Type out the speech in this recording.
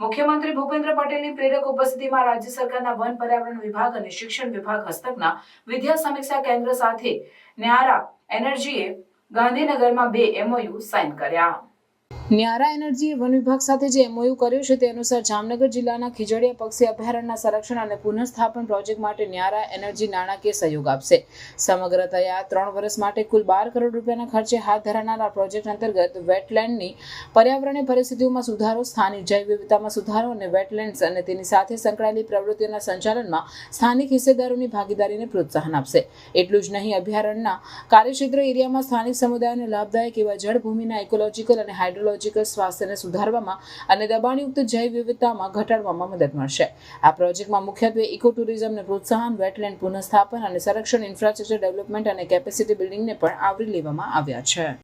મુખ્યમંત્રી ભૂપેન્દ્ર પટેલની પ્રેરક ઉપસ્થિતિમાં રાજ્ય સરકારના વન પર્યાવરણ વિભાગ અને શિક્ષણ વિભાગ હસ્તકના વિદ્યા સમીક્ષા કેન્દ્ર સાથે ન્યારા એનર્જીએ ગાંધીનગરમાં બે એમઓયુ સાઇન કર્યા. ન્યારા એનર્જીએ વન વિભાગ સાથે જે એમઓયુ કર્યું છે તે અનુસાર જામનગર જિલ્લાના ખીજડીયા પક્ષી અભયારણ્યના સંરક્ષણ અને પુનઃસ્થાપન પ્રોજેક્ટ માટે ન્યારા એનર્જી નાણાકીય સહયોગ આપશે. સમગ્રતયા ત્રણ વર્ષ માટે કુલ બાર કરોડ રૂપિયાના ખર્ચે હાથ ધરાનાર આ પ્રોજેક્ટ અંતર્ગત વેટલેન્ડની પર્યાવરણીય પરિસ્થિતિઓમાં સુધારો, સ્થાનિક જૈવ વિવિધતામાં સુધારો અને વેટલેન્ડ્સ અને તેની સાથે સંકળાયેલી પ્રવૃત્તિઓના સંચાલનમાં સ્થાનિક હિસ્સેદારોની ભાગીદારીને પ્રોત્સાહન આપશે. એટલું જ નહીં, અભયારણ્યના કાર્યક્ષેત્ર એરિયામાં સ્થાનિક સમુદાયોને લાભદાયક એવા જળભૂમિના ઇકોલોજીકલ અને હાઇડ્રોલોજીકલ સ્વાસ્થ્યને સુધારવામાં અને દબાણયુક્ત જૈવ વિવિધતામાં ઘટાડવામાં મદદ મળશે. આ પ્રોજેક્ટમાં મુખ્યત્વે ઇકો ટુરિઝમને પ્રોત્સાહન, વેટલેન્ડ પુનઃસ્થાપન અને સંરક્ષણ, ઇન્ફ્રાસ્ટ્રક્ચર ડેવલપમેન્ટ અને કેપેસિટી બિલ્ડિંગને પણ આવરી લેવામાં આવ્યા છે.